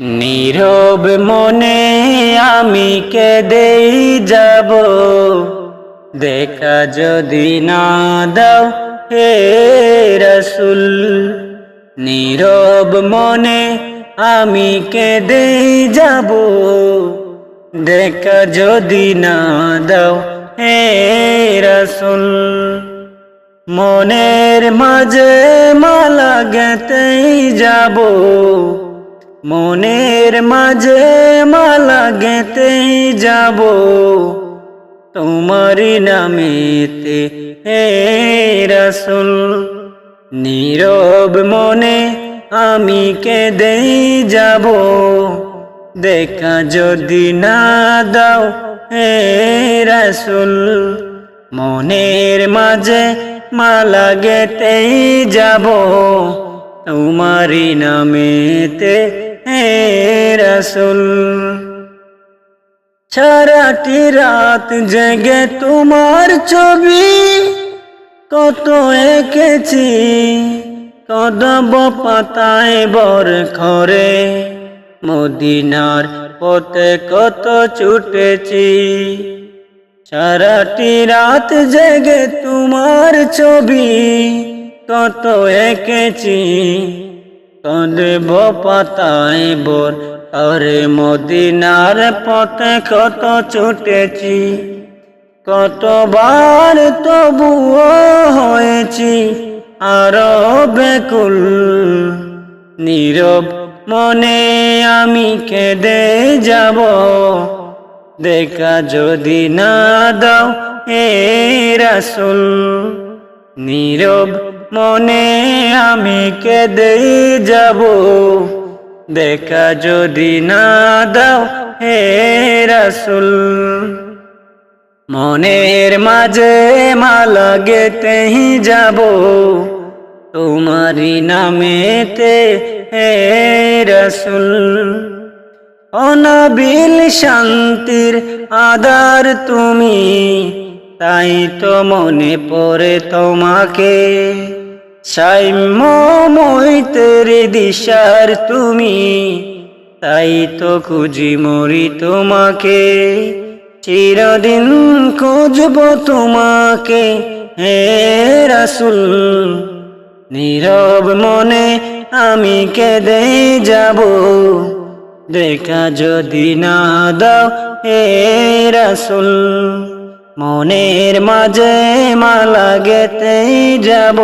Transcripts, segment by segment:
নীরব মনে আমি কেঁদেই যাব। দেখা যদি না দাও হে রসুল, নীরব মনে আমি কেঁদেই যাব। দেখা যদি না দাও হে রসুল, মনের মাঝে মালা গেতেই যাব। মনের মাঝে মালা গেতেই যাব। তোমারি নামেতে হে রসুল, নীরব মনে আমি কেঁদেই যাব। দেখা যদি না দাও হে রসুল, মনের মাঝে মালা গেতেই যাব। তোমারি নামেতে রসুল, সারাটি রাত জেগে তোমার ছবি কত এঁকেছি, কদব পাতায় বর খরে, মদিনার পথে কত ছুটেছি। সারাটি রাত জেগে তোমার ছবি কত এঁকেছি কদব পাতায় বর, আরে মদিনার পথে কত ছুটেছি, কতবার তবুও হয়েছি আরও বেকুল নীরব মনে আমি কেঁদে যাব, দেখা যদি না দাও হে রাসুল। নীরব মনে আমি কেঁদে যাব। দেখা যদি না দাও হে রাসুল। মনের মাঝে মালা গেতেই যাব। তোমারি নামেতে হে রসুল। অনাবিল শান্তির আদার তুমি। তাই তো মনে পড়ে তোমাকে। সাইম্য দিশার তুমি, তাই তো খুঁজি মরি তোমাকে। চিরদিন খুঁজব তোমাকে হে রাসুল। নীরব মনে আমি কেঁদে যাব, দেখা যদি না দাও হে রাসুল। মনের মাঝে মালা গেতে যাব।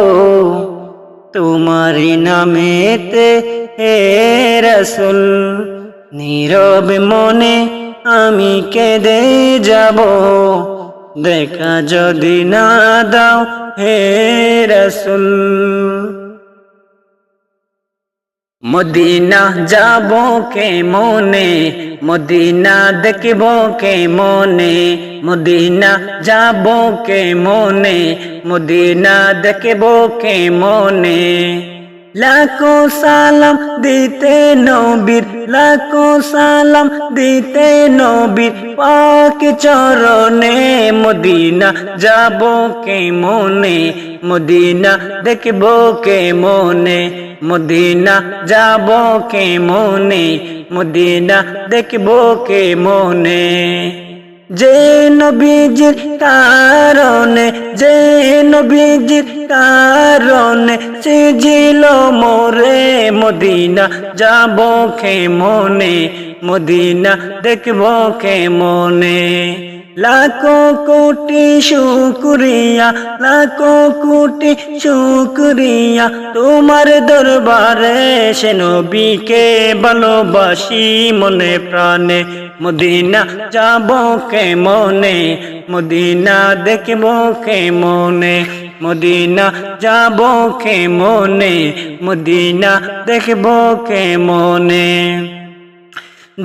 তোমারি নামেতে হে রসুল, নীরব মনে আমি কেঁদে যাব। দেখা যদি না দাও হে রসুল। মদিনা যাব কে মনে মদিনা দেখব কে মনে মদিনা যাব কে মনে মদিনা দেখব কে মনে লাখো সালাম দিতে নবীর, লাখো সালাম দিতে নবীর। পাক চরণে মদিনা যাব কে মনে মদিনা দেখব কে মনে মদিনা যাব কে মনে মদিনা দেখব কে মনে যে নবীজির কারণে, যে সিজিল মোরে মদিনা, যাব কে মনে মদিনা দেখব কে মনে লাখো কোটি শুক্রিয়া, লাখো কোটি শুক্রিয়া, তোমার দরবারে সে নবীকে ভালোবাসি মনে প্রাণে। মদিনা যাব কে মনে মদিনা দেখব কে মনে মদিনা যাব কে মনে মদিনা দেখব কে মনে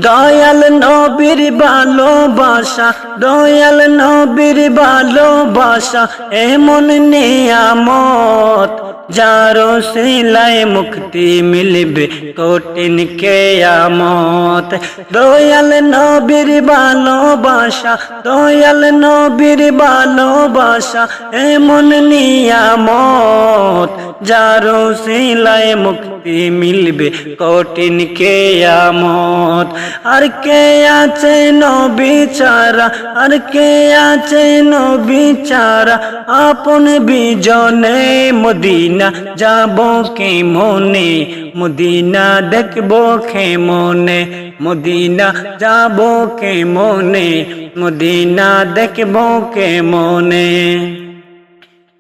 দয়াল নবীর ভালোবাসা, দয়াল নবীর ভালোবাসা, এমন নিয়ামত যারো সিলাই মুক্তি মিলবে কঠিন কেয়ামত দয়াল নবীর ভালোবাসা দয়াল নবীর ভালোবাসা এমন নিয়ামত যারো সিলায় মুক্তি মিলবে কঠিন কেয়ামত। আর কে আছে নবিচারা আর কে আছে নবিচারা আপন বিজনে মদিনা যাব কে মনে? মদিনা দেখব খে মনে? মদিনা যাব কে মনে? মদিনা দেখব কে মনে?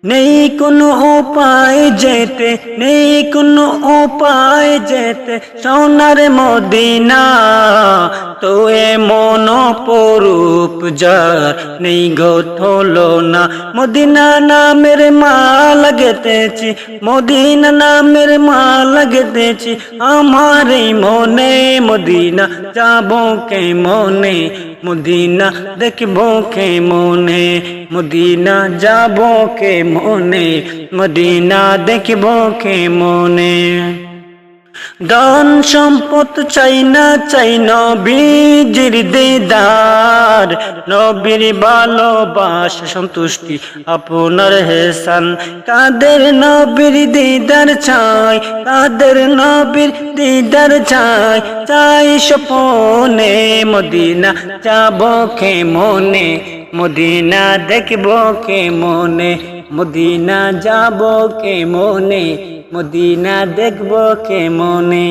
নেই কোনো উপায় যেতে নেই কোনো উপায় যেতে সোনার মদিনা তো মন পরূপ যার নেই গথলো না মদিনা নামের মা লাগতেছি মদিনা নামের মা লাগতেছি আমার মনে মদিনা, যাব কে মনে মদিনা দেখব কে মনে মদিনা যাব কে মনে মদিনা দেখব কে মনে দান সম্পদ চাই না, চাই নবীজির দিদার। নবীর ভালোবাস, সন্তুষ্টি আপনার হেসান। কাদের নবীর দিদার চাই, কাদের নবীর দিদার চাই। চাই সপনে মদিনা, যাব কে মনে মদিনা দেখব কে মনে মদিনা যাব কে মনে মদিনা দেখব কে মনে